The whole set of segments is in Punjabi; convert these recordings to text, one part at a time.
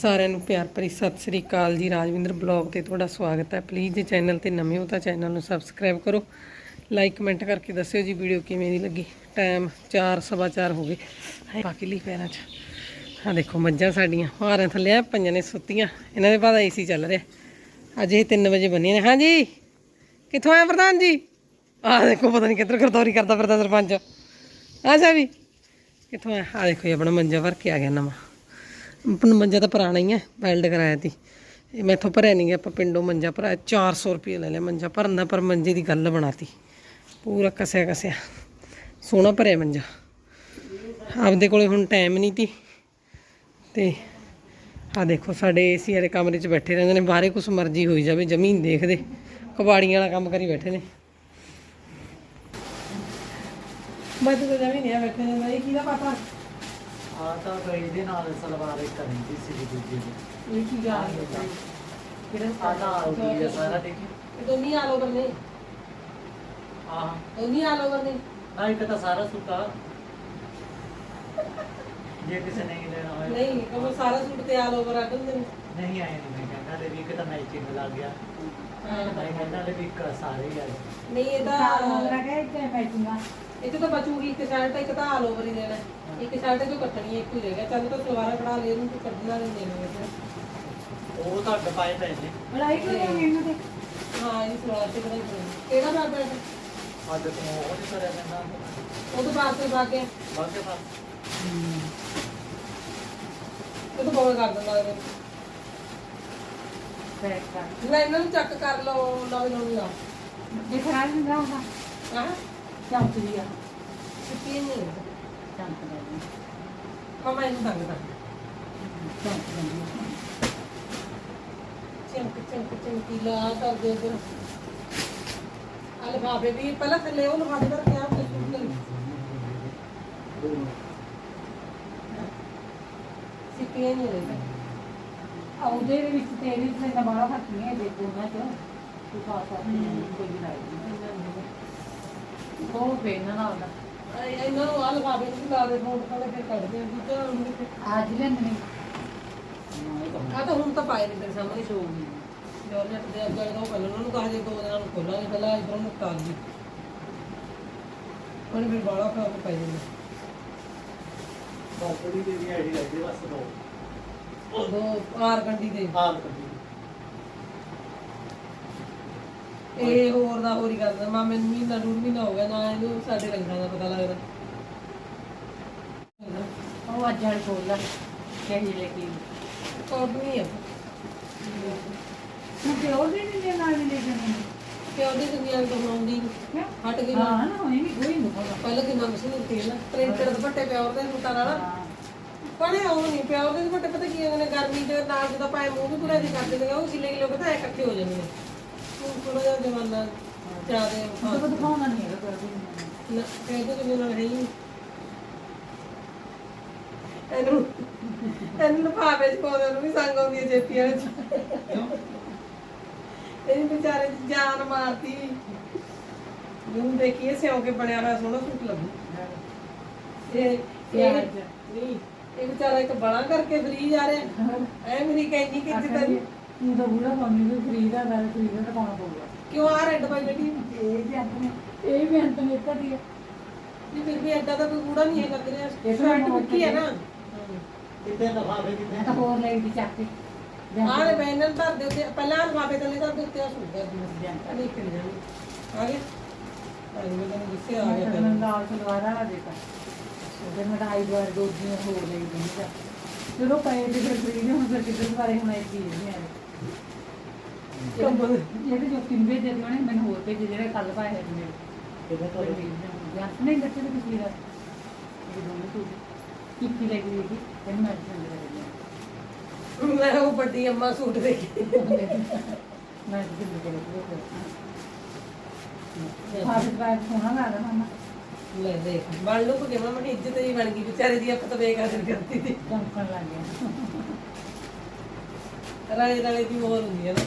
ਸਾਰਿਆਂ ਨੂੰ ਪਿਆਰ ਭਰੀ ਸਤਿ ਸ੍ਰੀ ਅਕਾਲ ਜੀ। ਰਾਜਵਿੰਦਰ ਬਲੌਗ ਤੇ ਤੁਹਾਡਾ ਸਵਾਗਤ ਹੈ। ਪਲੀਜ਼ ਜੇ ਚੈਨਲ ਤੇ ਨਵੇਂ ਹੋ ਤਾਂ ਚੈਨਲ ਨੂੰ ਸਬਸਕ੍ਰਾਈਬ ਕਰੋ। ਲਾਈਕ ਕਮੈਂਟ ਕਰਕੇ ਦੱਸਿਓ ਜੀ ਵੀਡੀਓ ਕਿਵੇਂ ਦੀ ਲੱਗੀ। ਟਾਈਮ 4:15 ਹੋ ਗਏ। ਬਾਕੀ ਲਈ ਪੈਰਾਂ 'ਚ। ਆ ਦੇਖੋ, ਮੱਝਾਂ ਸਾਡੀਆਂ। ਹਾਰਾਂ ਥੱਲੇ ਆ ਪੰਜਾਂ ਨੇ ਸੁੱਤੀਆਂ। ਇਹਨਾਂ ਦੇ ਬਾਅਦ ਏਸੀ ਚੱਲ ਰਿਹਾ। ਅੱਜ ਇਹ 3 ਵਜੇ ਬੰਨੀਆਂ ਨੇ। ਹਾਂਜੀ। ਕਿੱਥੋਂ ਆਇਆ ਪ੍ਰਧਾਨ ਜੀ? ਆਹ ਦੇਖੋ, ਪਤਾ ਨਹੀਂ ਕਿੱਧਰ ਗਰਦੌਰੀ ਕਰਦਾ ਫਿਰਦਾ ਸਰਪੰਚ। ਆ ਜਾ। ਵੀ ਕਿੱਥੋਂ ਆਇਆ? ਆ ਦੇਖੋ ਇਹ ਆਪਣਾ ਮੰਜਾ ਭਰ ਕੇ ਆ ਗਿਆ ਨਵਾਂ। ਆਪਣਾ ਮੰਜਾ ਤਾਂ ਪੁਰਾਣਾ ਹੀ ਹੈ ਵੈਲਡ ਕਰਾਇਆ ਤੀ ਇਹ ਮੈਥੋਂ ਭਰਿਆ ਨਹੀਂ ਗਿਆ, ਆਪਾਂ ਪਿੰਡੋਂ ਮੰਜਾ ਭਰਾਇਆ 400 ਰੁਪਏ ਲੈ ਲਿਆ ਮੰਜਾ ਭਰਨ ਦਾ, ਪਰ ਮੰਜੇ ਦੀ ਗੱਲ ਬਣਾਤੀ। ਪੂਰਾ ਕਸਿਆ ਕਸਿਆ। ਸੋਹਣਾ ਭਰਿਆ ਮੰਜਾ। ਆਪਦੇ ਕੋਲੇ ਹੁਣ ਟਾਈਮ ਨਹੀਂ ਤੀ। ਤੇ ਆ ਦੇਖੋ, ਸਾਡੇ ਏਸੀ ਵਾਲੇ ਕਮਰੇ 'ਚ ਬੈਠੇ ਰਹਿੰਦੇ ਨੇ, ਬਾਹਰੇ ਕੁਛ ਮਰਜ਼ੀ ਹੋਈ ਜਾਵੇ, ਜ਼ਮੀਨ ਦੇਖਦੇ, ਕਬਾੜੀਆਂ ਵਾਲਾ ਕੰਮ ਕਰੀ ਬੈਠੇ ਨੇ। ਮੈਂ ਤਾਂ ਜਮੀਨ ਆ, ਬੈਠੇ ਨੇ ਇਹ ਕਿਹਦਾ ਪਾਪਾ ਆ ਤਾਂ ਕੋਈ ਦੇ ਨਾਲ ਸਲਵਾਰ ਇੱਕ ਕਰੀ ਸੀ ਦੂਜੀ ਦੀ। ਇਹ ਕੀ ਗਾ ਰਿਹਾ ਕਿਹੜਾ ਆ ਤਾਂ ਆ ਗਈ ਹੈ ਸਾਰਾ ਦੇਖੀ ਦੋਨੀ ਆਲ ਓਵਰ ਨੇ। ਆ ਦੋਨੀ ਆਲ ਓਵਰ ਨੇ। ਇੱਕ ਤਾਂ ਸਾਰਾ ਸੁੱਕਾ ਜੇ ਕਿਸੇ ਨੇ ਲੈਣਾ ਹੋਵੇ ਨਹੀਂ ਉਹ ਸਾਰਾ ਸੂਟ ਤੇ ਆਲ ਆ ਦਿੰਦੇ ਨੇ। ਨਹੀਂ ਆਏ ਨਹੀਂ ਮੈਂ ਕਹਿੰਦਾ ਲੈ ਵੀ ਇੱਕ ਤਾਂ ਮੈਚਿੰਗ ਲੱਗ ਗਿਆ। ਮੈਂ ਕਹਿੰਦਾ ਲੈ ਵੀ ਇੱਕ ਸਾਰੇ ਹੀ ਆ। ਗਏ। ਨਹੀਂ ਇਹਦਾ ਇਹ 'ਚ ਤਾਂ ਬਚੂਗੀ ਇੱਕ ਸ਼ਰਟ ਇੱਕ ਤਾਂ ਆਲ ਓਵਰ ਹੀ ਦੇਣਾ। ਹੈ। ਇੱਕ ਸ਼ਰਟ ਜੋ ਕੱਟਣੀ ਹੈ ਇੱਕ ਹੀ ਰਹਿ ਗਿਆ। ਚੱਲ ਤਾਂ ਸਲਵਾਰਾਂ ਕਢਾ ਲੈ ਇਹਨੂੰ ਤੂੰ ਕੱਢਣਾ ਨਹੀਂ ਦੇਣਾ ਉਹ ਤਾਂ ਡਪਾਏ ਪਏ ਨੇ। ਹਾਂ ਇਹ ਸਲਵਾਰ ਤੇ ਕਢਾਈ ਕਰਨੀ ਕਿਹੜਾ ਬਾਰ ਬੈਠ ਅੱਜ ਤੋਂ ਉਹ ਨਹੀਂ ਕਰਿਆ ਕਹਿੰਦਾ ਉਹ ਤੋਂ ਬਾਅਦ ਤੇ ਬਾਗੇ ਬਾਕੀ ਤਾਂ ਉਹ ਤੋਂ ਬੋਲ ਕਰ ਦਿੰਦਾ ਇਹਦੇ। ਲੈ ਇਹਨਾਂ ਨੂੰ ਚੱਕ ਕਰ ਲਓ ਨਵੇਂ ਨਵੇਂ ਲਾ ਹਾਂ? ਛੁੱਟੀ ਨਹੀਂ ਮਮਾ ਇਹਨੂੰ ਦੰਗਦਾ ਚਮਕ ਚਮਕ ਚਮਕੀ ਲਾ ਕਰ ਦੇ ਉਧਰ ਆ ਲਫਾਫੇ ਵੀ ਪਹਿਲਾਂ ਥੱਲੇ ਉਹ ਲਫਾਫੇ ਦਾ ਕਿਆ ਆਪਣੇ ਸੂਟ ਲਈ ਸਿੱਪੀਆਂ ਨਹੀਂ ਰਹਿੰਦਾ ਉਹਦੇ ਵਿੱਚ ਤੇਰੀ ਤੇ ਹੱਥੀਆਂ ਚੋ ਸਕਦੀ ਕੋਈ ਨਹੀਂ ਉਹ ਪੇਨ ਨਾ ਹੁੰਦਾ ਇਹ ਇਹਨਾਂ ਨੂੰ ਆ ਲਫਾਫੇ ਨੂੰ ਵੀ ਲਾ ਦੇ ਫੋਨ ਕਾਲੇ ਫਿਰ ਕੱਢਦੇ ਆ ਦੂਜਾ ਹੁਣ ਕਿਤੇ ਅੱਜ ਲੈਂਦੇ ਆ ਤਾਂ ਹੁਣ ਤਾਂ ਪਾਏ ਨੇ ਤੇਰੇ ਸਾਹਮਣੇ ਸ਼ੋ ਗਈ ਜੋਰਜਟ ਦੇ ਅੱਗੇ ਤੋਂ ਪਹਿਲਾਂ ਉਹਨਾਂ ਨੂੰ ਕਹਾ ਜੇ ਦੋ ਦਿਨਾਂ ਨੂੰ ਖੋਲਾਂਗੇ ਪਹਿਲਾਂ ਇਧਰੋਂ ਨੂੰ ਕਰ ਦੀ ਉਹਨੇ ਫਿਰ ਬਾਲਾ ਖਰਾਬ ਪੈ ਜਾਂਦਾ ਬਾਕੜੀ ਦੇ ਵੀ ਆਈਡੀ ਲੱਗਦੀ ਬਸ ਦੋ। ਦੋ ਆਰ ਗੰਡੀ ਦੇ। ਹਾਲ ਕੱਢੀ ਇਹ ਹੋਰ ਦਾ ਹੋਰ ਹੀ ਕਰਦਾ ਮਾਮੇ ਨੂੰ ਮਹੀਨਾ ਡੂਢ ਮਹੀਨਾ ਹੋ ਗਿਆ ਨਾ ਇਹਨੂੰ ਸਾਡੇ ਰੰਗਾਂ ਦਾ ਪਤਾ ਲੱਗਦਾ। ਉਹ ਅੱਜ ਵਾਲੀ ਖੋਲ ਲੈ ਕਹੀ ਲੈ ਕੇ ਕੋਟ ਨਹੀਂ ਆ। ਤੂੰ ਤੇ ਉਹ ਵੀ ਨਹੀਂ ਨਾਲ ਵੀ ਲੈ ਜਾਣੀ ਕਿ ਉਹਦੀ ਦੁਨੀਆ ਤੋਂ ਆਉਂਦੀ ਨੀ। ਕਿਉਂ? ਹਟ ਗਈ ਹਾਂ ਨਾ ਹੋਈ ਵੀ ਕੋਈ ਨਹੀਂ ਹੋਗਾ ਪਹਿਲਾਂ ਕਿੰਨਾ ਮਸ਼ਹੂਰ ਸੀ ਨਾ ਪ੍ਰਿੰਟਰ ਦੁਪੱਟੇ ਪਿਓਰ ਦੇ ਸੂਟਾਂ ਨਾਲ। ਉਹ ਨਹੀਂ ਦੇ ਦੁਪੱਟੇ ਪਤਾ ਕੀ ਹੁੰਦੇ ਨੇ ਗਰਮੀ ਦੇ ਨਾਲ ਜਦੋਂ ਪਾਏ ਮੂੰਹ ਵੀ ਪੂਰਾ ਜਿਹਾ ਕਰਦੇ ਨੇ ਉਹ ਗਿੱਲੇ ਗਿੱਲੇ ਪਤਾ ਐ ਇਕੱਠੇ ਹੋ ਜਾਂਦੇ ਨੇ। ਥੋੜਾ ਜਿਹਾ ਜਮਾਨਾ ਜ਼ਿਆਦੇ ਉਹ ਦਿਖਾਉਣਾ ਨਹੀਂ ਹੈਗਾ ਕਰਦੀ ਨਾ ਕਹਿੰਦੇ ਕਿ ਨਾਲ ਹੈ ਹੀ ਨਹੀਂ। ਇਹਨੂੰ ਇਹਨੂੰ ਲਫਾਫੇ ਚ ਪਾਉਂਦੇ ਨੂੰ ਵੀ ਸੰਗ ਆਉਂਦੀ ਹੈ ਜੇਪੀਆਂ ਵਿੱਚ। ਇਹਨੂੰ ਵਿਚਾਰੇ ਦੀ ਜਾਨ ਮਾਰਤੀ ਨੂੰ ਦੇਖੀਏ ਸਿਉਂ ਕੇ ਬਣਿਆ ਹੋਇਆ ਸੋਹਣਾ ਸੂਟ ਲੱਗੂ ਇਹ ਇਹ ਪਿਆਜ਼। ਨਹੀਂ ਇਹ ਵਿਚਾਰਾ ਇੱਕ ਬੜਾ ਕਰਕੇ ਫਰੀ ਜਾ ਰਿਹਾ। ਐ ਮੇਰੀ ਕਹਿੰਦੀ ਕਿ ਜਿੱਦਾਂ ਤੂੰ ਤਾਂ ਬੁੜਾ ਪਾਉਣੀ ਵੀ ਖਰੀਦ ਆ ਮੈਂ ਖਰੀਦ ਤਾਂ ਪਾਉਣਾ ਪਊਗਾ ਕਿਉਂ ਆ ਰੈੱਡ ਪਾਈ ਬੈਠੀ ਇਹ ਵੀ ਅੰਤ ਇਹ ਵੀ ਅੰਤ ਨੇ ਕਦੀ ਨਹੀਂ ਫਿਰ ਵੀ ਏਦਾਂ ਦਾ ਕੋਈ ਕੂੜਾ ਨਹੀਂ ਹੈ ਲੱਗ ਰਿਹਾ ਇਹ ਤਾਂ ਮਿੱਠੀ ਹੈ ਨਾ। ਕਿਤੇ ਲਫਾਫੇ ਮੈਂ ਤਾਂ ਕਿਤੇ ਹੋਰ ਲੈ ਦੀ ਚੱਕ ਕੇ। ਆਹ ਲੈ ਬੈਨਰ ਧਰ ਦੇ ਉੱਤੇ ਪਹਿਲਾਂ ਲਫਾਫੇ ਥੱਲੇ ਧਰ ਦੇ ਉੱਤੇ ਆ ਸੂਟ ਦਿੰਦੇ ਆ ਨਹੀਂ ਖਿਲ ਜਾਣੀ ਆ ਆ ਗਿਆ ਮੈਨੂੰ ਗੁੱਸੇ ਆ ਗਿਆ ਮੈਂ ਪਹਿਲਾਂ। ਨਾਲ ਸਲਵਾਰ ਆ ਦੇਖਾ ਉਹਦੇ ਮੈਂ ਢਾਈ ਵਾਰ ਦੋ ਦਿਨ ਹੋਰ ਲਈ ਦਿੰਦਾ ਚਲੋ ਪਏ ਤੇ ਫਿਰ ਫਰੀ ਨੇ ਹੁਣ ਫਿਰ ਕਿੱਧਰ ਬਾਰੇ ਹੁਣ ਇੱਕ ਚੀਜ਼ ਨਹੀਂ ਆਈ। ਕੰਬਲ ਜਿਹੜੇ ਜੋ ਤਿੰਨ ਮੈਨੂੰ ਹੋਰ ਭੇਜੇ ਜਿਹੜੇ ਕੱਲ ਪਾਏ ਹੋਏ ਨੇ। ਕਿਤੇ ਤੋਂ ਨਹੀਂ ਦੱਸੇ ਤੇ ਕਿਸੇ ਦਾ ਇਹ ਦੋਨੋਂ ਸੂਟ ਇੱਕ ਹੀ ਲੈ ਗਈ ਸੀ ਇਹਨੂੰ ਮੈਂ ਪਸੰਦ ਕਰੀ ਮੈਂ ਉਹ ਵੱਡੀ ਅੰਮਾ ਸੂਟ ਦੇਖੀ ਮੈਂ ਜਿੰਦ ਕੇ ਲਿਖੀ ਫਾਸਟ ਬੈਗ ਸੋਹਣਾ ਲੱਗਦਾ ਮਾਮਾ ਲੈ ਦੇਖ ਬਣ ਲੂ ਕਿ ਮੈਂ ਮੇਰੀ ਇੱਜ਼ਤ ਹੀ ਬਣ ਗਈ ਵਿਚਾਰੇ ਦੀ ਆਪਾਂ ਤਾਂ ਬੇਕਦਰ ਕਰਤੀ। ਸੀ ਚਮਕਣ ਲੱਗ ਗਿਆ। ਰਾਲੇ ਰਾਲੇ ਦੀ ਮੋਹਰ ਹੁੰਦੀ ਹੈ ਨਾ।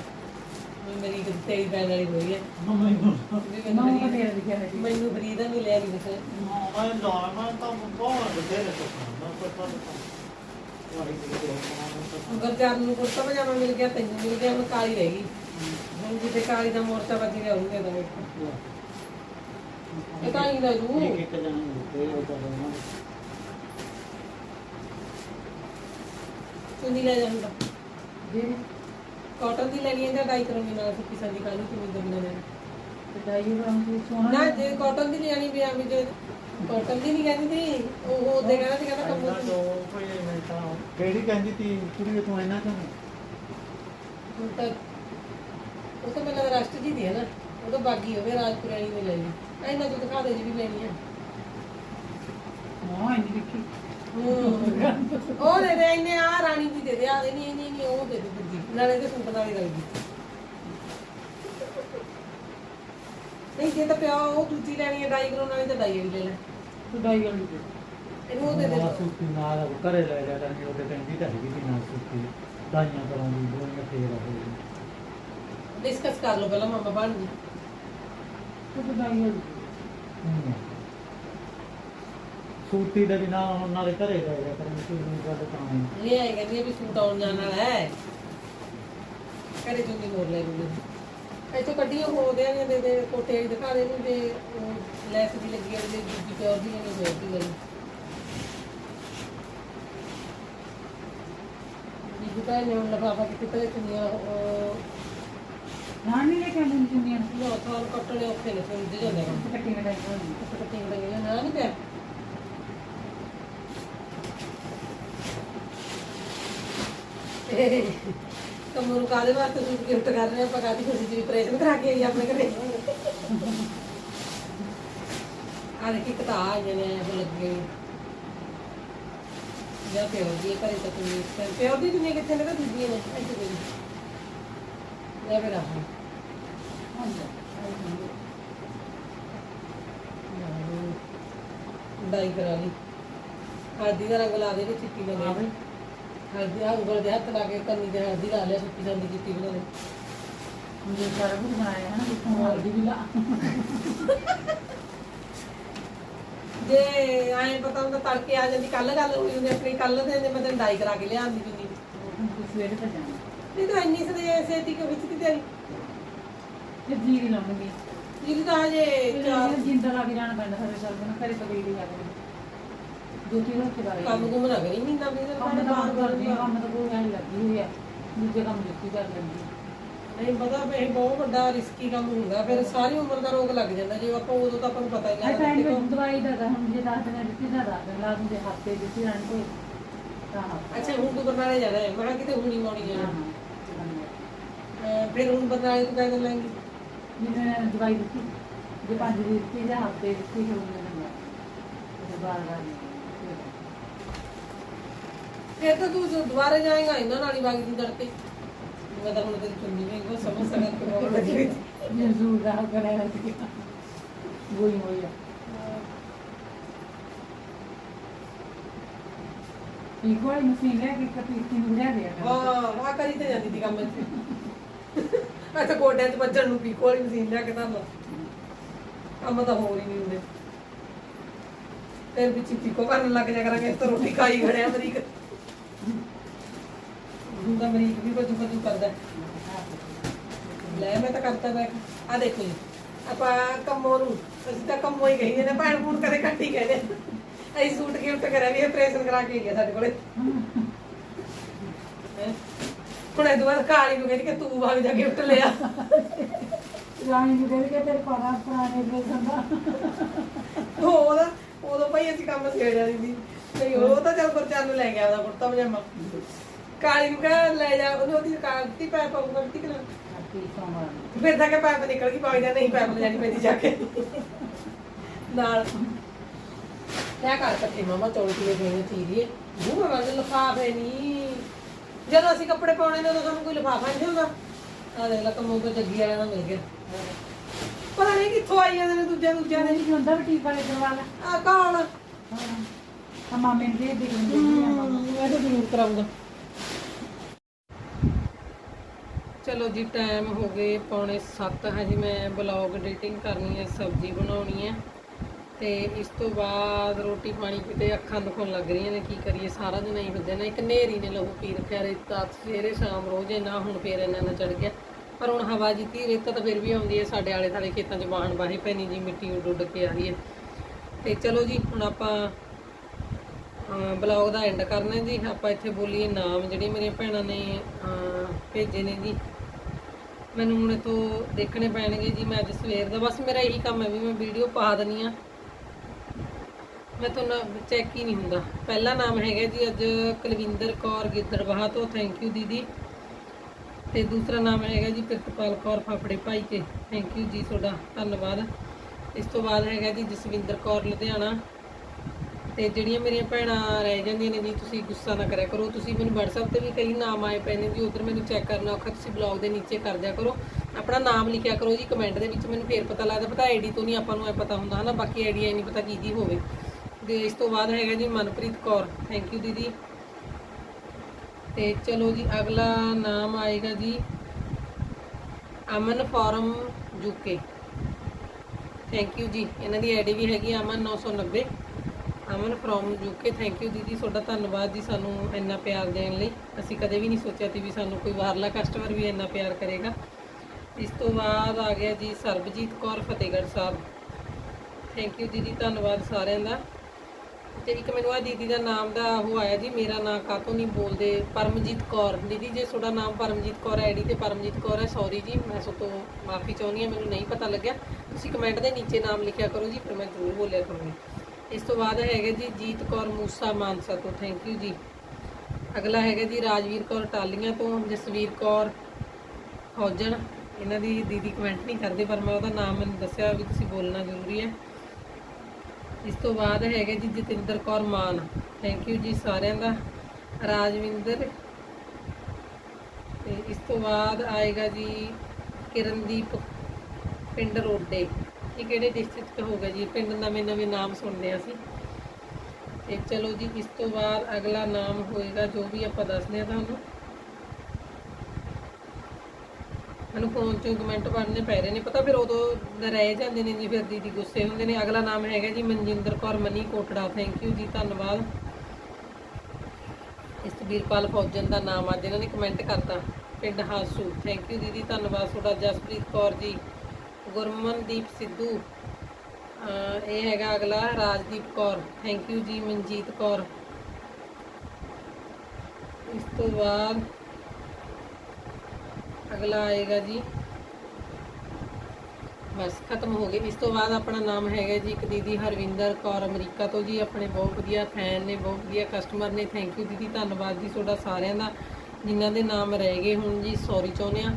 ਮੇਰੀ ਇੱਕ ਤੇਰੀ ਪੈਣ ਵਾਲੀ ਹੋਈ ਹੈ। ਵੀ ਮੈਨੂੰ ਉਹ ਫਰੀਦ- ਤੇਰੇ ਲਿਖਿਆ ਹੈ ਮੈਨੂੰ ਫਰੀਦਾ ਨਹੀਂ ਕਿਸੇ ਮੈਂ ਲਾਉਣਾ ਤਾਂ ਬਹੁਤ ਬਥੇਰੇ ਤੋਂ ਖਾਣਾ ਪਰ ਪਰ ਵਾਹੀ ਦੇ ਕੋਲ ਖਾਣਾ ਤਾਂ ਗੁਰਚਰਨ ਨੂੰ ਕੁੜਤਾ ਪਜਾਮਾ ਮਿਲ ਗਿਆ ਤੈਨੂੰ ਮਿਲ ਗਿਆ ਹੁਣ ਕਾਲੀ ਰਹਿ ਗਈ। ਹੁਣ ਜਿੱਥੇ ਕਾਲੀ ਦਾ ਮੋਰਚਾ ਵੱਜ ਗਿਆ ਉਹਨੂੰ ਦੇ ਦਾਂਗੇ ਇਹ ਤਾਂ ਹੀ ਲੈ ਜੂ। ਤੇ ਤਾਂ ਉਹਨਾਂ ਚੁੰਨੀ ਲੈ ਜਾਂਦਾ ਜੀ ਕਾਟਨ ਦੀ ਲੈਣੀ ਹੈ ਜਾਂ ਡਾਈ ਕਰਾਉਣੀ ਨਾਲ ਸੁੱਕੀ ਸੰਦੀ ਕਾਲੀ ਕਿਵੇਂ ਦਾ ਬਿਨਾ ਲੈਣਾ? ਤੇ ਡਾਈ ਬਣਾਉਂ ਸੋਹਣਾ ਨਾ ਜੇ ਕਾਟਨ ਦੀ ਲੈਣੀ ਵੀ ਆ ਵੀ ਜੇ ਕਾਟਨ ਦੀ ਨਹੀਂ ਕਹਿੰਦੀ ਸੀ ਉਹ ਉਹਦੇ ਕਹਿੰਦਾ ਸੀ ਕਹਿੰਦਾ ਇਹਨਾਂ ਕੰਮ ਤੋਂ ਕੋਈ ਮੈਂ ਤਾਂ। ਕਿਹੜੀ ਕਹਿੰਦੀ ਤੀ ਕੁੜੀ ਤੂੰ ਇਹਨਾਂ ਤੋਂ ਹੁਣ ਤਾਂ ਉਹ ਤਾਂ ਮੈਨੂੰ ਲੱਗਦਾ ਰਾਸ਼ਟਰ ਜੀ ਦੀ ਹੈ ਨਾ ਉਹ ਤਾਂ ਬਾਗੀ ਹੋਵੇ ਰਾਜਪੁਰਾਣੀ ਨੇ ਲੈਣੀ ਤੋਂ ਦਿਖਾ ਦੇ ਜੀ ਵੀ ਲੈਣੀ ਹੈ ਹਾਂ ਇੰਨੀ ਦੇਖੀ ਉਹ ਦੇ ਦੇ ਇਹਨੇ ਆ ਰਾਣੀ ਦੀ ਦੇ ਦੇ ਆ ਨਹੀਂ ਨਹੀਂ ਨਹੀਂ ਉਹ ਦੇ ਦੇ ਦੂਜੀ। ਨਾਲੇ ਤੇ ਸੂਟ ਨਾਲ ਹੀ ਲੱਗਦੀ ਨਹੀਂ ਜੇ ਤਾਂ ਪਿਆ ਉਹ ਦੂਜੀ ਲੈਣੀ ਹੈ ਡਾਈ ਕਰਾਉਣ ਵਾਲੀ ਤਾਂ ਡਾਈ ਵਾਲੀ ਲੈ ਲੈ। ਤੂੰ ਡਾਈ ਵਾਲੀ ਦੇ ਇਹਨੂੰ ਉਹ ਦੇ ਦੇ। ਨਾਲ ਸੁੱਤੀ ਨਾਲ ਘਰੇ ਲੈ ਜਾ ਕਰਾਂਗੇ ਉਹਦੇ ਕਹਿੰਦੀ ਤਾਂ ਹੈਗੀ ਸੀ ਨਾਲ ਸੁੱਤੀ। ਦਾਈਆਂ ਕਰਾਉਂਦੀ ਦੋਨੀਆਂ ਫੇਰ ਹੋਈ ਡਿਸਕਸ ਕਰ ਲਓ ਪਹਿਲਾਂ ਮਾਮਾ ਬਣ ਜੀ। ਤੂੰ ਡਾਈ ਵਾਲੀ ਹੂੰ। ਸੂਤੀ ਦੇ ਬਿਨਾ ਹੁਣ ਨਾਲੇ ਘਰੇ ਲੈ ਜਾ ਕਰਾਂਗੇ ਕੋਈ ਨਹੀਂ ਗੱਲ ਤਾਂ ਹੈ। ਲੈ ਆਏ ਕਹਿੰਦੀ ਆ ਵੀ ਸੂਟ ਆਉਣ ਜਾਣ ਵਾਲਾ ਹੈ। ਕਰੇ ਚੁੰਨੀ ਹੋਰ ਲੈ ਲੂਗੇ। ਇੱਥੋਂ ਕੱਢੀਆਂ ਹੋਦੇ ਨੇ ਦੇ ਦੇ ਕੋਟੇ ਵਾਲੀ ਦਿਖਾ ਦੇ ਨੂੰ ਉਹ ਲੈਸ ਦੀ ਲੱਗੀ ਹੈ ਜੇ ਦੂਜੀ ਪਿਓਰ ਦੀ ਨਹੀਂ ਪਿਓਰ ਦੀ ਵਾਲੀ ਜੀ ਤਾਂ ਨੇ ਉਹ ਲਫਾਫਾ ਕਿ ਕਿਤੇ ਚੁੰਨੀਆਂ ਉਹ ਨਾ ਨਹੀਂ ਲੈ ਕੇ ਆਉਂਦੀ ਚੁੰਨੀਆਂ ਨਾ ਥਾਲ ਕੱਟਣੇ ਔਖੇ ਨੇ ਸੁਣਦੇ ਜਾਂਦੇ ਕੰਮ ਕੱਟੀ ਨਾ ਡਾਈ ਵਾਲੀ ਕੱਟ ਕੱਟਿੰਗ ਦਾ ਇਹ ਨਾ ਨਹੀਂ ਪਿਆ ਕਮਰੂ ਕਾਦੇ ਵਾਸਤੇ ਸੂਟ ਗਿਫਟ ਕਰ ਰਹੇ ਆਪਾਂ ਕਾਦੀ ਖੁਸ਼ੀ ਜੀ ਪ੍ਰੇਸ਼ਨ ਕਰਾ ਕੇ ਆਈ ਆਪਣੇ ਘਰੇ? ਆ ਦੇਖੀ ਕਿਤਾ ਆ ਜਨੇ ਉਹ ਲੱਗੇ। ਜਾਂ ਪਿਓ ਦੀ ਘਰੇ ਤਾਂ ਕੋਈ ਪਿਓ ਦੀ ਦੁਨੀਆ ਕਿੱਥੇ ਨੇ ਤਾਂ ਦੂਜੀਆਂ ਨੇ ਇੱਥੇ ਕੋਈ ਲੈ ਫਿਰ ਆਹ। ਡਾਈ ਕਰਾ ਲਈ। ਹਲਦੀ ਦਾ ਰੰਗ ਲਾ ਦੇ ਤੇ ਚਿੱਟੀ ਲਗਾ ਦੇ ਹਲਦੀ ਆ ਉਂਗਲ ਦੇ ਹੱਥ ਲਾ ਕੇ ਕੰਨੀ ਦੇ ਹਲਦੀ ਲਾ ਲਿਆ ਸੁੱਕੀ ਜਾਂਦੀ ਚਿੱਟੀ ਬਣਾ ਦੇ। ਮੁੰਡੇ ਸਾਰਾ ਕੁਝ ਬਣਾਇਆ ਹੈ ਨਾ ਜਿੱਥੋਂ ਹਲਦੀ ਵੀ ਲਾ। ਜੇ ਐਂ ਪਤਾ ਹੁੰਦਾ ਤੜਕੇ ਆ ਜਾਂਦੀ ਕੱਲ ਗੱਲ ਹੋਈ ਹੁੰਦੀ ਆਪਣੀ ਕੱਲ ਦੇ ਨੇ ਮੈਂ ਤੈਨੂੰ ਡਾਈ ਕਰਾ ਕੇ ਲਿਆਂਦੀ ਤੂੰ ਸਵੇਰੇ ਤਾਂ ਜਾਣਾ। ਨਹੀਂ ਤਾਂ ਇੰਨੀ ਸਦੇ ਸੇਤੀ ਕੋ ਵਿੱਚ ਦੀ ਤੇਰੀ? ਤੇ ਜੀਰੀ ਲਾਉਣਗੇ ਜਿਹਦੀ ਤਾਂ ਚਾਰ ਜਿੰਦਾ ਲਾ ਕੇ ਜਾਣਾ ਪੈਂਦਾ ਸਾਰੇ ਸਾਲ ਬਣਾ ਘਰੇ ਬੀੜੀ ਜਾ ਕੇ। ਦੋ ਤਿੰਨ ਹਫ਼ਤੇ ਬਾਅਦ ਕੰਮ ਕੁਮ ਨਾ ਕਰੀ ਮਹੀਨਾ ਵੀ ਕੰਮ ਤਾਂ ਬਾਹਰ ਕਰਦੀ ਆ, ਕੰਮ ਤਾਂ ਕੋਈ ਐਂ ਲੱਗੀ ਹੋਈ ਆ ਦੂਜੇ ਕੰਮ ਜੁੱਤੀ ਕਰ ਲੈਂਦੀ ਆ। ਨਹੀਂ ਪਤਾ ਵੀ ਇਹ ਬਹੁਤ ਵੱਡਾ ਰਿਸਕੀ ਕੰਮ ਹੁੰਦਾ ਫਿਰ ਸਾਰੀ ਉਮਰ ਦਾ ਰੋਗ ਲੱਗ ਜਾਂਦਾ ਜੇ ਆਪਾਂ ਉਦੋਂ ਤਾਂ ਆਪਾਂ ਨੂੰ ਪਤਾ ਹੀ ਇਹ ਤਾਂ ਨਹੀਂ ਇਹਨੂੰ ਲੱਗਦਾ ਦਵਾਈ ਦਾ ਤਾਂ ਹੁਣ ਜੇ ਦੱਸ ਦਿਨ ਦਿੱਤੀ ਦਾ ਦੱਸ ਦਿਨ ਲਾ ਦਿੰਦੇ ਹਫ਼ਤੇ ਦਿੱਤੀ ਰਹਿਣ ਕੋਈ ਤਾਂ ਹਫ਼ਤਾ। ਅੱਛਾ ਹੁਣ ਤੂੰ ਬਰਨਾਲੇ ਜਾਣਾ ਹੈ ਮੈਂ ਕਿਹਾ ਕਿਤੇ ਹੁਣੀ ਮੌਣੀ ਹਾਂ, ਜਾਣਾ ਹਾਂ। ਅਹ ਫਿਰ ਹੁਣ ਬਰਨਾਲੇ ਤੂੰ ਕਹਿੰਦਾ ਲੈਂਗੀ ਜਿਹਨੇ ਦਵਾਈ ਦਿੱਤੀ ਜੇ ਪੰਜ ਦੀ ਦਿੱਤੀ ਜਾਂ ਹਫ਼ਤੇ ਦਿੱਤੀ ਫਿਰ ਉਹਨੇ ਦਿੰਦਾ ਤੇ ਬਾਰ ਬਾਰ ਫਿਰ ਤਾਂ ਤੂੰ ਦੁਬਾਰਾ ਜਾਏਗਾ ਇਹਨਾਂ ਨਾਲ ਹੀ ਵਗ ਦੀ ਤੜਕੇ। ਮੈਂ ਤਾਂ ਹੁਣ ਤੇਰੀ ਚੁੰਨੀ ਵੀ ਉਹ ਸਮਝ ਸਕਦਾ ਕਿ ਉਹ ਲੱਗੀ। ਹੋਈ ਸੀ। ਜੇ ਜ਼ੂਰ ਦਾ ਕਰਿਆ ਸੀ ਗੋਈ ਹੋਈ ਆ ਵਾਰੀ ਮਸ਼ੀਨ ਲੈ ਕੇ ਕਪੀਤੀ ਨੂੰ ਲਿਆ ਦੇ ਵਾਹ ਵਾਹ ਕਰੀ ਤੇ ਜਾਂਦੀ ਸੀ ਕੰਮ ਇੱਥੇ। ਮੈਂ ਤਾਂ ਗੋਡਿਆਂ 'ਚ ਵੱਜਣ ਨੂੰ ਪੀਕੋ ਵਾਲੀ ਮਸ਼ੀਨ ਲਿਆ ਕੇ ਲਾ ਕੰਮ ਤਾਂ ਹੋਰ ਹੀ ਨਹੀਂ ਹੁੰਦੇ। ਫਿਰ ਵੀ ਚੀਪੀ ਕੋ ਕਰਨ ਲੱਗ ਜਾ ਕਰਾਂਗੇ ਇਸ ਤੋਂ ਰੋਟੀ ਖਾਈ ਖੜਿਆ ਮਰੀਕ ਹੁੰਦਾ ਮਰੀਕ ਵੀ ਬਜੂ ਬਜੂ ਕਰਦਾ। ਲੈ ਮੈਂ ਤਾਂ ਕਰਤਾ ਮੈਂ ਆ ਦੇਖੋ ਜੀ ਆਪਾਂ ਕੰਮੋਂ ਨੂੰ ਅਸੀਂ ਤਾਂ ਕੰਮੋਂ ਹੀ ਗਈ ਨੇ ਭੈਣ ਭੂਣ ਕਦੇ ਘੱਟ ਹੀ ਕਹਿੰਦੇ ਅਸੀਂ ਸੂਟ ਗਿਫਟ ਕਰਿਆ ਵੀ ਆਪਰੇਸ਼ਨ ਕਰਾ ਕੇ ਗਿਆ ਸਾਡੇ ਕੋਲੇ। ਹੁਣ ਇਹ ਦੁਬਾਰਾ ਕਾਲੀ ਨੂੰ ਕਹਿੰਦੀ ਕਿ ਤੂੰ ਭਾਗ ਜਾ ਗਿਫਟ ਲਿਆ। ਰਾਣੀ ਨੂੰ ਕਹਿੰਦੇ ਤੇਰੇ ਪਾਰਾ ਪੁਰਾਣੇ ਬੇਸਨ ਦਾ। ਉਹਦਾ ਉਦੋਂ ਭਾਈ ਅਸੀਂ ਕੰਮ ਛੇੜਿਆ ਸੀ। ਨਹੀਂ ਉਹ ਤਾਂ ਚੱਲ ਗੁਰਚਰਨ ਨੂੰ ਲੈ ਗਿਆ ਉਹਦਾ ਕੁੜਤਾ ਪਜਾਮਾ। ਕਾਲੀ ਨੂੰ ਕਹ ਲੈ ਜਾ ਉਹਨੂੰ ਉਹਦੀ ਕਾਰ ਦਿੱਤੀ ਪੈਪ ਆਊਗਾ ਦਿੱਤੀ ਕਿ ਫਿਰ ਤਾਂ ਕਿ ਪੈਪ ਨਿਕਲ ਗਈ ਭਾਗ ਜਾ ਨਹੀਂ ਪੈਪ ਲੈ ਜਾਣੀ ਪੈਂਦੀ ਜਾ ਕੇ। ਨਾਲ। ਕਿਆ ਕਰ ਸਕਦੇ ਮਾਮਾ ਚੌਲ ਕਿਲੇ ਦੇ ਚੀਰੀਏ ਉਹ ਮਾਮਾ ਦੇ ਲਫਾਫੇ ਨਹੀਂ ਜਦੋਂ ਅਸੀਂ ਕੱਪੜੇ ਪਾਉਣੇ ਨੇ ਉਦੋਂ ਸਾਨੂੰ ਕੋਈ ਲਫਾਫਾ ਨਹੀਂ ਹੁੰਦਾ। ਆ ਦੇਖ ਲਾ ਕਮੋ ਤੋਂ ਜੱਗੀ ਵਾਲਿਆਂ ਦਾ ਮਿਲ ਗਿਆ। ਪਤਾ ਨਹੀਂ ਕਿੱਥੋਂ ਆਈ ਜਾਂਦੇ ਨੇ ਦੂਜੇ ਦੂਜਿਆਂ ਦੇ। ਨਹੀਂ ਹੁੰਦਾ ਵੀ ਟੀਕਾ ਲੱਗਣ ਵਾਲਾ ਆ ਕੌਣ? ਹਾਂ। ਮਾਮੇ ਨੇ ਦੇ ਦੇ ਦਿੰਦੇ ਆ ਮੈਂ ਤਾਂ ਜ਼ਰੂਰ ਕਰਾਉਂਗਾ ਚਲੋ ਜੀ ਟਾਈਮ ਹੋ ਗਏ ਪੌਣੇ 7 ਹਜੇ ਮੈਂ ਬਲੌਗ ਐਡੀਟਿੰਗ ਕਰਨੀ ਹੈ, ਸਬਜ਼ੀ ਬਣਾਉਣੀ ਹੈ। ਤੇ ਇਸ ਤੋਂ ਬਾਅਦ ਰੋਟੀ ਪਾਣੀ ਕਿਤੇ ਅੱਖਾਂ ਦੁਖਣ ਲੱਗ ਰਹੀਆਂ ਨੇ, ਕੀ ਕਰੀਏ? ਸਾਰਾ ਦਿਨ ਹੀ ਹੁੰਦੇ ਨਾ। ਇੱਕ ਨੇਰੀ ਨੇ ਲਹੂ ਪੀ ਰੱਖਿਆ, ਰੇਤਾ ਸਵੇਰੇ ਸ਼ਾਮ ਰੋਜ਼ ਨਾ ਹੁਣ ਫੇਰ ਇਹਨਾਂ ਨਾਲ ਚੜ ਗਿਆ। ਪਰ ਹੁਣ ਹਵਾ ਜਿੱਤੀ, ਰੇਤਾ ਤਾਂ ਫਿਰ ਵੀ ਆਉਂਦੀ ਹੈ। ਸਾਡੇ ਆਲੇ ਥਾਲੇ ਖੇਤਾਂ 'ਚ ਵਾਹਣ ਵਾਹੀ ਪੈਣੀ ਜੀ, ਮਿੱਟੀ ਉੱਡ ਉੱਡ ਕੇ ਆ ਰਹੀ ਹੈ। ਤੇ ਚਲੋ ਜੀ, ਹੁਣ ਆਪਾਂ ਬਲੌਗ ਦਾ ਐਂਡ ਕਰਨਾ ਜੀ। ਆਪਾਂ ਇੱਥੇ ਬੋਲੀਏ ਨਾਮ। ਜਿਹੜੇ ਮੇਰੀਆਂ ਭੈਣਾਂ ਨੇ ਭੇਜੇ ਨੇ ਜੀ ਮੈਨੂੰ ਹੁਣ ਇਥੋਂ ਦੇਖਣੇ ਪੈਣਗੇ ਜੀ, ਮੈਂ ਅੱਜ ਸਵੇਰ ਦਾ, ਬਸ ਮੇਰਾ ਇਹੀ ਕੰਮ ਹੈ ਵੀ ਮੈਂ ਵੀਡੀਓ ਪਾ ਦਨੀ ਆ ਮੈਂ ਤੁਹਾਨੂੰ ਚੈੱਕ ਹੀ ਨਹੀਂ ਹੁੰਦਾ। ਪਹਿਲਾ ਨਾਮ ਹੈਗਾ ਜੀ ਅੱਜ ਕੁਲਵਿੰਦਰ ਕੌਰ ਗਿੱਦੜਵਾਹ ਤੋਂ ਥੈਂਕ ਯੂ ਦੀਦੀ। ਤੇ ਦੂਸਰਾ ਨਾਮ ਹੈਗਾ ਜੀ ਪ੍ਰਿਤਪਾਲ ਕੌਰ ਫਾਫੜੇ ਭਾਈ ਕੇ। ਥੈਂਕ ਯੂ ਜੀ ਤੁਹਾਡਾ, ਧੰਨਵਾਦ। ਇਸ ਤੋਂ ਬਾਅਦ ਹੈਗਾ ਜੀ ਜਸਵਿੰਦਰ ਕੌਰ ਲੁਧਿਆਣਾ। ਤੇ ਜਿਹੜੀਆਂ ਮੇਰੀਆਂ ਭੈਣਾਂ ਰਹਿ ਜਾਂਦੀਆਂ ਨੇ ਜੀ, ਤੁਸੀਂ ਗੁੱਸਾ ਨਾ ਕਰਿਆ ਕਰੋ। ਤੁਸੀਂ ਮੈਨੂੰ WhatsApp ਤੇ ਵੀ ਕਈ ਨਾਮ ਆਏ ਪਏ ਨੇ ਜੀ, ਉਧਰ ਮੈਨੂੰ ਚੈੱਕ ਕਰਨਾ ਔਖਾ, ਤੁਸੀਂ ਬਲੌਗ ਦੇ ਨੀਚੇ ਕਰ ਦਿਆ ਕਰੋ। ਆਪਣਾ ਨਾਮ ਲਿਖਿਆ ਕਰੋ ਜੀ ਕਮੈਂਟ ਦੇ ਵਿੱਚ ਮੈਨੂੰ ਫੇਰ ਪਤਾ ਲੱਗਦਾ, ਪਤਾ ਆਈਡੀ ਤੋਂ ਨਹੀਂ ਆਪਾਂ ਨੂੰ ਇਹ ਪਤਾ ਹੁੰਦਾ, ਹਨਾ? ਬਾਕੀ ਆਈਡੀ ਨਹੀਂ ਪਤਾ ਕੀ ਕਿਹਦੀ ਹੋਵੇ। ਤੇ ਇਸ ਤੋਂ ਬਾਅਦ ਹੈਗਾ ਜੀ ਮਨਪ੍ਰੀਤ ਕੌਰ। ਥੈਂਕ ਯੂ ਦੀਦੀ। ਤੇ ਚਲੋ ਜੀ, ਅਗਲਾ ਨਾਮ ਆਏਗਾ ਜੀ Aman from UK thank you ਜੀ। ਇਹਨਾਂ ਦੀ ਆਈਡੀ ਵੀ ਹੈਗੀ Aman 990 Aman from UK thank you ਦੀਦੀ, ਤੁਹਾਡਾ ਧੰਨਵਾਦ ਜੀ ਸਾਨੂੰ ਇੰਨਾ ਪਿਆਰ ਦੇਣ ਲਈ। ਅਸੀਂ ਕਦੇ ਵੀ ਨਹੀਂ ਸੋਚਿਆ ਸੀ ਵੀ ਸਾਨੂੰ ਕੋਈ ਬਾਹਰਲਾ ਕਸਟਮਰ ਵੀ ਇੰਨਾ ਪਿਆਰ ਕਰੇਗਾ। ਇਸ ਤੋਂ ਬਾਅਦ ਆ ਗਿਆ ਜੀ ਸਰਬਜੀਤ ਕੌਰ, ਫਤਿਹਗੜ੍ਹ ਸਾਹਿਬ। ਥੈਂਕ ਯੂ ਦੀਦੀ, ਧੰਨਵਾਦ ਸਾਰਿਆਂ ਦਾ। ਤੇ ਇੱਕ ਮੈਨੂੰ ਆ ਦੀਦੀ ਦਾ ਨਾਮ ਦਾ ਉਹ ਆਇਆ ਜੀ, ਮੇਰਾ ਨਾਮ ਕਾਤੋਂ ਨਹੀਂ ਬੋਲਦੇ, ਪਰਮਜੀਤ ਕੌਰ। ਦੀਦੀ, ਜੇ ਤੁਹਾਡਾ ਨਾਮ ਪਰਮਜੀਤ ਕੌਰ ਹੈ, ਆਈਡੀ ਤੇ ਪਰਮਜੀਤ ਕੌਰ ਹੈ ਸੌਰੀ ਜੀ, ਮੈਂ ਸੋ ਤੋਂ ਮਾਫੀ ਚਾਹੁੰਦੀ ਹਾਂ, ਮੈਨੂੰ ਨਹੀਂ ਪਤਾ ਲੱਗਿਆ। ਤੁਸੀਂ ਕਮੈਂਟ ਦੇ ਨੀਚੇ ਨਾਮ ਲਿਖਿਆ ਕਰੋ ਜੀ, ਫਿਰ ਮੈਂ ਜ਼ਰੂਰ ਬੋਲਿਆ ਕਰੂੰਗੀ। ਇਸ ਤੋਂ ਬਾਅਦ ਹੈਗਾ ਜੀ ਜੀਤ ਕੌਰ ਮੂਸਾ ਮਾਨਸਾ ਤੋਂ ਥੈਂਕ ਯੂ ਜੀ। ਅਗਲਾ ਹੈਗਾ ਜੀ ਰਾਜਵੀਰ ਕੌਰ ਟਾਲੀਆਂ ਤੋਂ, ਜਸਵੀਰ ਕੌਰ ਫੌਜਣ। ਇਹਨਾਂ ਦੀ ਦੀਦੀ ਕਮੈਂਟ ਨਹੀਂ ਕਰਦੇ, ਪਰ ਮੈਂ ਉਹਦਾ ਨਾਮ ਮੈਨੂੰ ਦੱਸਿਆ ਵੀ ਤੁਸੀਂ ਬੋਲਣਾ ਜ਼ਰੂਰੀ ਹੈ। ਇਸ ਤੋਂ ਬਾਅਦ ਹੈਗਾ ਜੀ ਜਤਿੰਦਰ ਕੌਰ ਮਾਨ ਥੈਂਕ ਯੂ ਜੀ ਸਾਰਿਆਂ ਦਾ। ਰਾਜਵਿੰਦਰ। ਤੇ ਇਸ ਤੋਂ ਬਾਅਦ ਆਏਗਾ ਜੀ ਕਿਰਨਦੀਪ ਪਿੰਡ ਰੋਡੇ। ਇਹ ਕਿਹੜੇ ਡਿਸਟ੍ਰਿਕਟ ਹੋ ਗਿਆ ਜੀ, ਪਿੰਡ ਨਵੇਂ ਨਵੇਂ ਨਾਮ ਸੁਣਦੇ ਹਾਂ ਅਸੀਂ। ਤੇ ਚਲੋ ਜੀ, ਇਸ ਤੋਂ ਬਾਅਦ ਅਗਲਾ ਨਾਮ ਹੋਏਗਾ ਜੋ ਵੀ ਆਪਾਂ ਦੱਸਦੇ ਹਾਂ ਤੁਹਾਨੂੰ। ਮੈਨੂੰ ਫੋਨ ਚੋਂ ਕਮੈਂਟ ਪੜ੍ਹਨੇ ਪੈ ਰਹੇ ਨੇ। ਪਤਾ ਫਿਰ ਉਦੋਂ ਰਹਿ ਜਾਂਦੇ ਨੇ ਜੀ, ਫਿਰ ਦੀਦੀ ਗੁੱਸੇ ਹੁੰਦੇ ਨੇ। ਅਗਲਾ ਨਾਮ ਹੈਗਾ ਜੀ ਮਨਜਿੰਦਰ ਕੌਰ ਮਨੀ ਕੋਟੜਾ। ਥੈਂਕ ਯੂ ਜੀ, ਧੰਨਵਾਦ। ਇਸ ਵੀਰਪਾਲ ਫੌਜਨ ਦਾ ਨਾਮ ਅੱਜ ਇਹਨਾਂ ਨੇ ਕਮੈਂਟ ਕਰਤਾ। ਪਿੰਡ ਹਾਸੂ। ਥੈਂਕ ਯੂ ਦੀਦੀ, ਧੰਨਵਾਦ। ਤੁਹਾਡਾ ਜਸਪ੍ਰੀਤ ਕੌਰ ਜੀ। ਗੁਰਮਨਦੀਪ ਸਿੱਧੂ। ਇਹ ਹੈਗਾ ਅਗਲਾ, ਰਾਜਦੀਪ ਕੌਰ। ਥੈਂਕ ਯੂ ਜੀ, ਮਨਜੀਤ ਕੌਰ। ਇਸ ਤੋਂ ਬਾਅਦ ਅਗਲਾ ਆਏਗਾ ਜੀ। ਬਸ, ਖਤਮ ਹੋ ਗਏ। ਇਸ ਤੋਂ ਬਾਅਦ ਆਪਣਾ ਨਾਮ ਹੈਗਾ ਜੀ ਇੱਕ ਦੀਦੀ ਹਰਵਿੰਦਰ ਕੌਰ, ਅਮਰੀਕਾ ਤੋਂ ਜੀ। ਆਪਣੇ ਬਹੁਤ ਵਧੀਆ ਫੈਨ ਨੇ, ਬਹੁਤ ਵਧੀਆ ਕਸਟਮਰ ਨੇ। ਥੈਂਕ ਯੂ ਦੀਦੀ, ਧੰਨਵਾਦ ਜੀ ਤੁਹਾਡਾ ਸਾਰਿਆਂ ਦਾ, ਜਿਨ੍ਹਾਂ ਦੇ ਨਾਮ ਰਹਿ ਗਏ ਹੁਣ ਜੀ। ਸੌਰੀ ਚਾਹੁੰਦੇ ਆ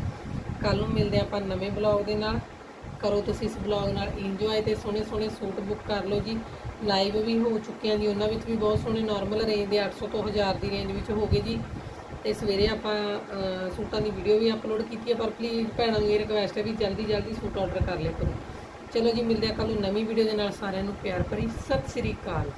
ਕੱਲ ਨੂੰ ਮਿਲਦੇ ਹਾਂ ਆਪਾਂ ਨਵੇਂ ਬਲੌਗ ਦੇ ਨਾਲ। ਕਰੋ ਤੁਸੀਂ ਇਸ ਬਲੌਗ ਨਾਲ ਇੰਜੋਏ ਤੇ ਸੋਹਣੇ ਸੋਹਣੇ ਸੂਟ ਬੁੱਕ ਕਰ ਲਓ ਜੀ। ਲਾਈਵ ਵੀ ਹੋ ਚੁੱਕਿਆ ਜੀ, ਉਹਨਾਂ ਵਿੱਚ ਵੀ ਬਹੁਤ ਸੋਹਣੇ ਨਾਰਮਲ ਰੇਂਜ ਦੇ 800 ਤੋਂ 1000 ਦੀ ਰੇਂਜ ਵਿੱਚ ਹੋ ਗਏ ਜੀ। ਤੇ ਸਵੇਰੇ ਆਪਾਂ ਸੂਟਾਂ ਦੀ ਵੀਡੀਓ ਵੀ ਅਪਲੋਡ ਕੀਤੀ ਹੈ, ਪਰ ਪਲੀਜ਼ ਭੈਣਾਂ ਨੂੰ ਇਹ ਰਿਕਵੈਸਟ ਹੈ ਵੀ ਜਲਦੀ ਜਲਦੀ ਸੂਟ ਆਰਡਰ ਕਰ ਲਿਆ ਕਰੋ। ਚਲੋ ਜੀ, ਮਿਲਦੇ ਆ ਕੱਲ ਨੂੰ ਨਵੀਂ ਵੀਡੀਓ ਦੇ ਨਾਲ ਸਾਰਿਆਂ ਨੂੰ, ਪਿਆਰ ਭਰੀ, ਸਤਿ ਸ੍ਰੀ ਅਕਾਲ।